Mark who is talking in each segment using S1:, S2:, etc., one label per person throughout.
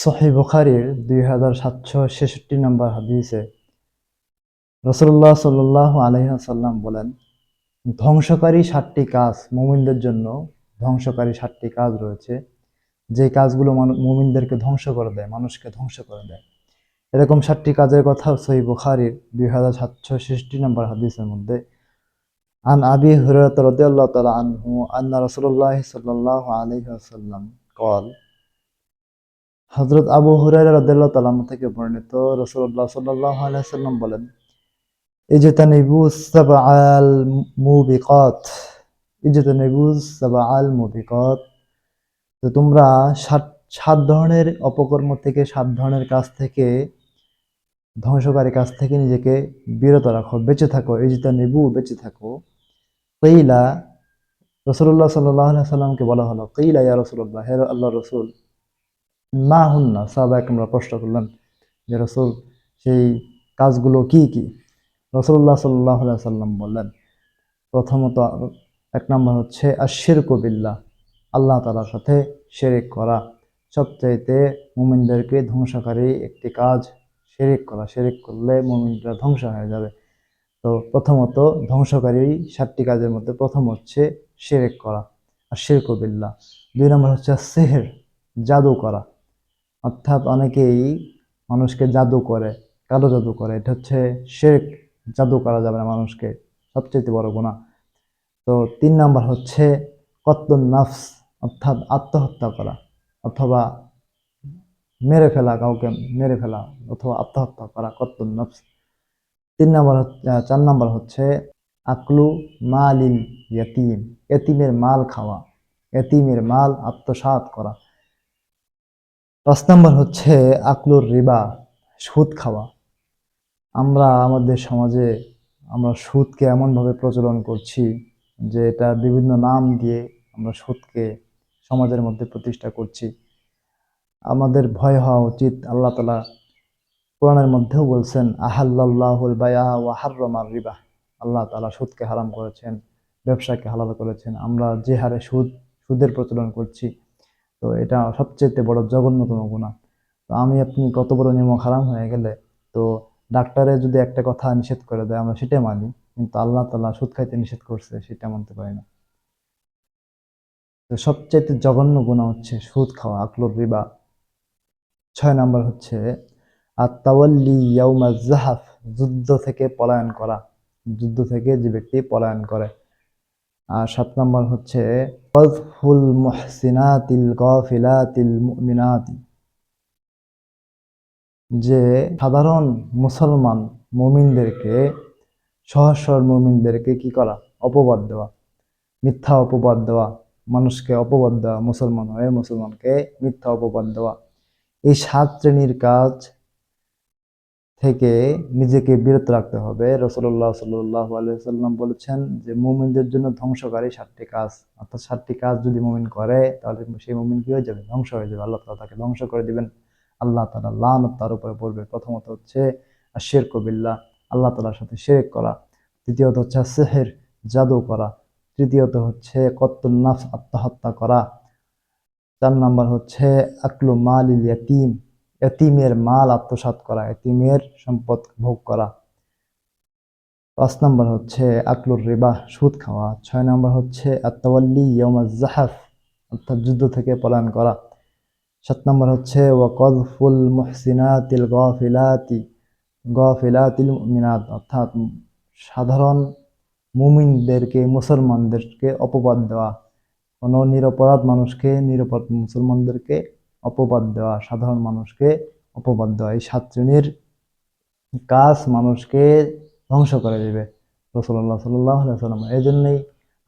S1: সহি বুখারির দুই হাজার সাতশো ছেষট্টি নম্বর হাদিসে রসল্লাহ সাল্লাহ আলহাসাল্লাম বলেন, ধ্বংসকারী সাতটি কাজ মোমিনদের জন্য, ধ্বংসকারী সাতটি কাজ রয়েছে। যে কাজগুলো মোমিনদেরকে ধ্বংস করে দেয়, মানুষকে ধ্বংস করে দেয়। এরকম সাতটি কাজের কথা সহি বুখারির দুই হাজার সাতশো ছেষট্টি নম্বর হাদিসের মধ্যে। আন আবি হুরাত রদিয়াল্লাহ তালা আনহু আন্না রসুল্লাহ সাল্লাহ আলহ আসাল্লাম কল হজরত আবু আনহু থেকে বর্ণিত রাসূলুল্লাহ সাল্লাল্লাহু আলাইহি ওয়াসাল্লাম বলেন, ইজতানিবু সাবআল মুবিকাত। ইজতানিবু সাবআল মুবিকাত। তো তোমরা সাত সাত ধরনের অপকর্ম থেকে, সাত ধরনের কাজ থেকে, ধ্বংসকারী কাজ থেকে নিজেকে বিরত রাখো, বেঁচে থাকো। ইজতানিবু, বেঁচে থাকো। কিলা রসুল্লাহ আলাইহি সাল্লামকে বলা হলো, কিলা ইয়া রাসূলুল্লাহ, হে আল্লাহর রাসূল মা হুন্না সাহাবায়ে আমরা প্রশ্ন করলেন, যে রসুল, সেই কাজগুলো কি কি? রসুল্লাহ সাল্লাহ সাল্লাম বললেন, প্রথমত এক নম্বর হচ্ছে আশির কবিল্লা আল্লাহ তালার সাথে শেরেক করা। সবচাইতে মুমিনদেরকে ধ্বংসকারী একটি কাজ শেরেক করা। শেরেক করলে মুমিনরা ধ্বংস হয়ে যাবে। তো প্রথমত ধ্বংসকারী সাতটি কাজের মধ্যে প্রথম হচ্ছে শেরেক করা আর শের কবিল্লা দুই নম্বর হচ্ছে সেহের জাদু করা। অর্থাৎ অনেকেই মানুষকে জাদু করে, কালো জাদু করে। এটা হচ্ছে শেখ জাদু করা যাবে না মানুষকে সবচেয়ে বড় গুণা তো তিন নাম্বার হচ্ছে কত্তুন নাফস, অর্থাৎ আত্মহত্যা করা, অথবা মেরে ফেলা, কাউকে মেরে ফেলা অথবা আত্মহত্যা করা কত্তুন নফস। তিন নম্বর চার নম্বর হচ্ছে আকলু মালিল ইয়াতিম এতিমের মাল খাওয়া এতিমের মাল আত্মসাৎ করা। পাঁচ নম্বর হচ্ছে আকলুর রিবা, সুদ খাওয়া। আমরা আমাদের সমাজে আমরা সুদকে এমনভাবে প্রচলন করছি যে এটা বিভিন্ন নাম দিয়ে আমরা সুদকে সমাজের মধ্যে প্রতিষ্ঠা করছি। আমাদের ভয় হওয়া উচিত, আল্লাহ তালা কোরআনের মধ্যেও বলছেন আহাল্লাহুল বায়া ওয়া হাররমার রিবা। আল্লাহ তালা সুদকে হারাম করেছেন, ব্যবসাকে হালাল করেছেন। আমরা যে হারে সুদ, সুদের প্রচলন করছি তো এটা সবচেয়ে বড় জঘন্যতম গুণা তো আমি আপনি কত বড় নিয়ম হারাম হয়ে গেলে তো ডাক্তারে যদি একটা কথা নিষেধ করে দেয়, আমরা সেটা মানি। কিন্তু আল্লাহ তালা সুদ খাইতে নিষেধ করছে, সেটা মানতে পারি না। তো সবচেয়ে জঘন্য গুণা হচ্ছে সুদ খাওয়া আকলুর রিবা। ছয় নাম্বার হচ্ছে আত্মাওয়াল্লি ইয়াউমা জাহাফ যুদ্ধ থেকে পলায়ন করা। যুদ্ধ থেকে যে ব্যক্তি পলায়ন করে। আর সাত নম্বর হচ্ছে কযফুল মুহসিনাতিল গাফিলাতিল মুমিনাতি। যে সাধারণ মুসলমান মুমিনদেরকে সহজ সরল মুমিনদেরকে কি করা? অপবাদ দেওয়া। মিথ্যা অপবাদ দেওয়া। মানুষকে অপবাদ দেওয়া। মুসলমান হয়ে মুসলমানকে মিথ্যা অপবাদ দেওয়া। এই সাত শ্রেণির কাজ থেকে নিজেকে বিরত রাখতে হবে। রসুল্লাহ সাল্লাহ আলাইসাল্লাম বলেছেন যে, মুমিনদের জন্য ধ্বংসকারী সাতটি কাজ। অর্থাৎ সাতটি কাজ যদি মুমিন করে, তাহলে সেই মুমিন কি হয়ে যাবে? ধ্বংস হয়ে যাবে। আল্লাহ তালা তাকে ধ্বংস করে দিবেন। আল্লাহ তালা লান তার উপরে পড়বে। প্রথমত হচ্ছে শের কবিল্লা আল্লাহ তালার সাথে শেরেক করা। দ্বিতীয়ত হচ্ছে সেহের জাদু করা। তৃতীয়ত হচ্ছে কত্তুল নাফস, আত্মহত্যা করা। চার নাম্বার হচ্ছে আকলু মালিল ইয়াতিম এতিমের মাল আত্মসাৎ করা, এতিমের সম্পদ ভোগ করা। পাঁচ নম্বর হচ্ছে আকলুর রিবা, সুদ খাওয়া। ছয় নম্বর হচ্ছে আত্তাওয়াল্লি ইয়মা জাহাফ, অর্থাৎ যুদ্ধ থেকে পলায়ন করা। সাত নম্বর হচ্ছে ওয়াকদফুল মুহসিনাতিল গফিলাতি, গফিলাতিল মুমিনাত, অর্থাৎ সাধারণ মুমিনদেরকে, মুসলমানদেরকে অপবাদ দেওয়া। কোনো নিরপরাধ মানুষকে, নিরপরাধ মুসলমানদেরকে অপবাদ দেওয়া, সাধারণ মানুষকে অপবাদ দেওয়া, এই সাত শ্রেণির কাজ মানুষকে ধ্বংস করে দেবে রসল্লাহ সাল্লাহ সাল্লাম এই জন্যই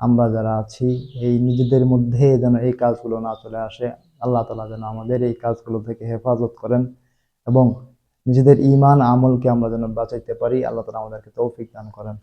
S1: আমরা যারা আছি, এই নিজেদের মধ্যে যেন এই কাজগুলো না চলে আসে, আল্লাহ তালা যেন আমাদের এই কাজগুলো থেকে হেফাজত করেন এবং নিজেদের ইমান আমলকে আমরা যেন বাঁচাইতে পারি, আল্লাহ তালা আমাদেরকে তৌফিক দান করেন।